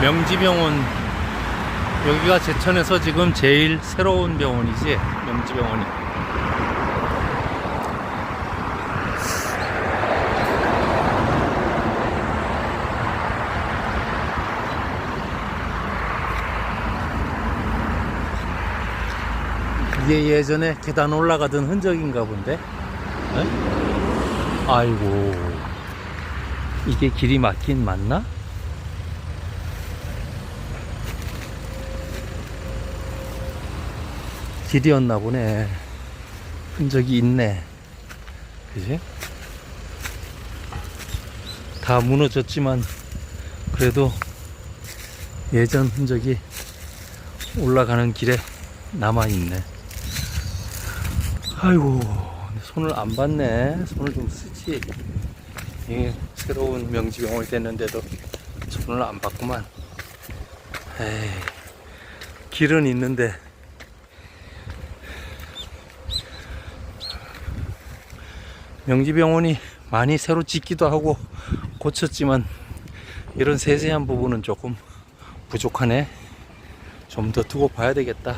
명지병원 여기가 제천에서 지금 제일 새로운 병원이지 명지병원이 이게 예전에 계단 올라가던 흔적인가 본데 에? 아이고 이게 길이 막힌 맞나? 길이었나 보네. 흔적이 있네. 그지? 다 무너졌지만, 그래도 예전 흔적이 올라가는 길에 남아있네. 아이고, 손을 안 봤네. 손을 좀 쓰지. 이 새로운 명지병원이 됐는데도 손을 안 봤구만. 에이, 길은 있는데, 명지병원이 많이 새로 짓기도 하고 고쳤지만 이런 세세한 부분은 조금 부족하네. 좀 더 두고 봐야 되겠다.